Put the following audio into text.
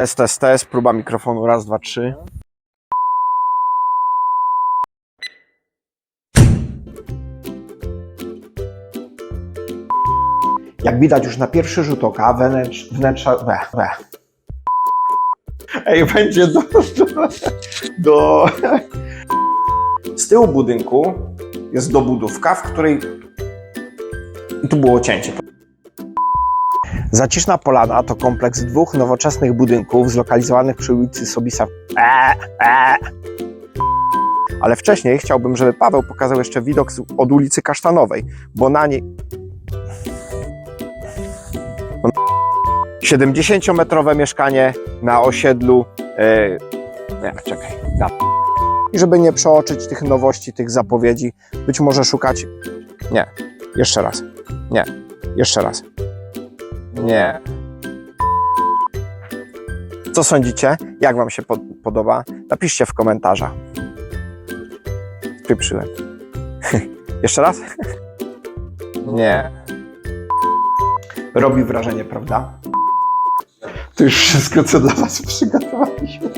Test, test, test, próba mikrofonu, raz, dwa, trzy. Jak widać już na pierwszy rzut oka, wnętrz, wnętrza... We, we. Ej, będzie do, do, do... Z tyłu budynku jest dobudówka, w której... Tu było cięcie. Zaciszna Polana to kompleks dwóch nowoczesnych budynków zlokalizowanych przy ulicy Sobisa. Eee, eee. Ale wcześniej chciałbym, żeby Paweł pokazał jeszcze widok od ulicy Kasztanowej, bo na niej. 70-metrowe mieszkanie na osiedlu. Yy, nie, czekaj. Na... I żeby nie przeoczyć tych nowości, tych zapowiedzi, być może szukać. Nie, jeszcze raz. Nie, jeszcze raz. Nie. Co sądzicie? Jak Wam się pod- podoba? Napiszcie w komentarzach. Spieprzyłem. Jeszcze raz? Nie. Robi wrażenie, prawda? To już wszystko, co dla Was przygotowaliśmy.